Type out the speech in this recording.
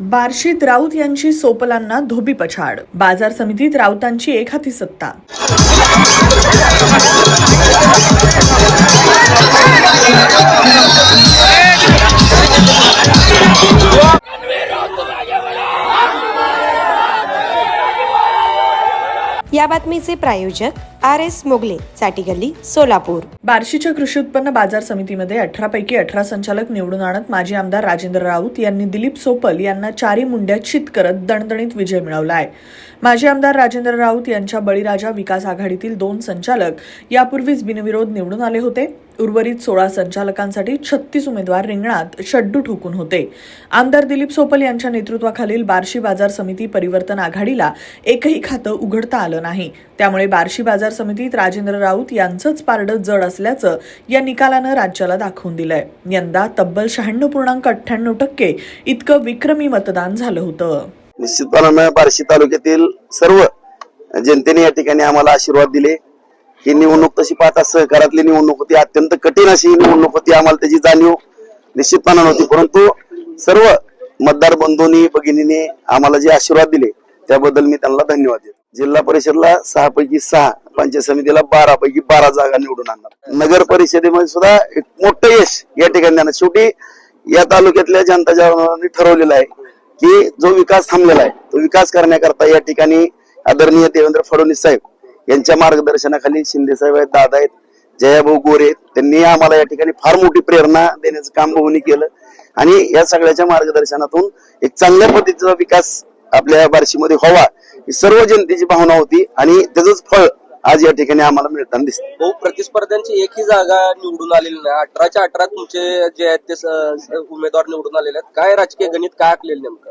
बार्शीत राऊत यांची सोपलांना धोबी पछाड. बाजार समितीत राऊतांची एक हाती सत्ता. या बातमीचे प्रायोजक आर एस मोगले चाटीगल्ली सोलापूर. बार्शीच्या कृषी उत्पन्न बाजार समितीमध्ये अठरा पैकी अठरा संचालक निवडून आणत माजी आमदार राजेंद्र राऊत यांनी दिलीप सोपल यांना चारी मुंड्या चित करत दणदणीत विजय मिळवला आहे. माजी आमदार राजेंद्र राऊत यांच्या बळीराजा विकास आघाडीतील दोन संचालक यापूर्वीच बिनविरोध निवडून आले होते. उर्वरित सोळा संचालकांसाठी छत्तीस उमेदवार रिंगणात शड्डू ठोकून होते. आमदार दिलीप सोपल यांच्या नेतृत्वाखालील बार्शी बाजार समिती परिवर्तन आघाडीला एकही खातं उघडता आलं नाही. त्यामुळे बार्शी बाजार समितीत राजेंद्र राऊत यांचंच पारडं जड असल्याचं या निकालानं राज्याला दाखवून दिलंय. यंदा तब्बल शहाण्णव पूर्णांक अठ्ठ्याण्णव टक्के इतकं विक्रमी मतदान झालं होतं. निश्चितपणानं बार्शी तालुक्यातील सर्व जनतेने या ठिकाणी आम्हाला आशीर्वाद दिले. ही निवडणूक तशी पाहता सहकारातली निवडणूक होती. अत्यंत कठीण अशी ही निवडणूक होती. आम्हाला त्याची जाणीव निश्चितपणा नव्हती. परंतु सर्व मतदार बंधूंनी भगिनीने आम्हाला जे आशीर्वाद दिले त्याबद्दल मी त्यांना धन्यवाद देतो. जिल्हा परिषदला सहा पैकी सहा पंचायत समितीला बारा पैकी बारा जागा निवडून आणणार. नगर परिषदेमध्ये सुद्धा एक मोठं यश या ठिकाणी शेवटी या तालुक्यातल्या जनता जनावरांनी ठरवलेलं आहे की जो विकास थांबलेला आहे तो विकास करण्याकरता या ठिकाणी आदरणीय देवेंद्र फडणवीस साहेब यांच्या मार्गदर्शनाखाली शिंदे साहेब आहेत दादा आहेत जयाभाऊ गोरे आहेत. त्यांनी आम्हाला या ठिकाणी फार मोठी प्रेरणा देण्याचं काम भाऊनी केलं. आणि या सगळ्याच्या मार्गदर्शनातून एक चांगल्या पद्धतीचा विकास आपल्या बार्शीमध्ये व्हावा ही सर्व जनतेची भावना होती आणि त्याच फळ आज या ठिकाणी आम्हाला मिळताना दिसतं भाऊ प्रतिस्पर्ध्यांची एकही जागा निवडून आलेली नाही. अठराच्या अठरा तुमचे जे आहेत ते उमेदवार निवडून आलेले आहेत. काय राजकीय गणित काय आखलेलं नेमकं?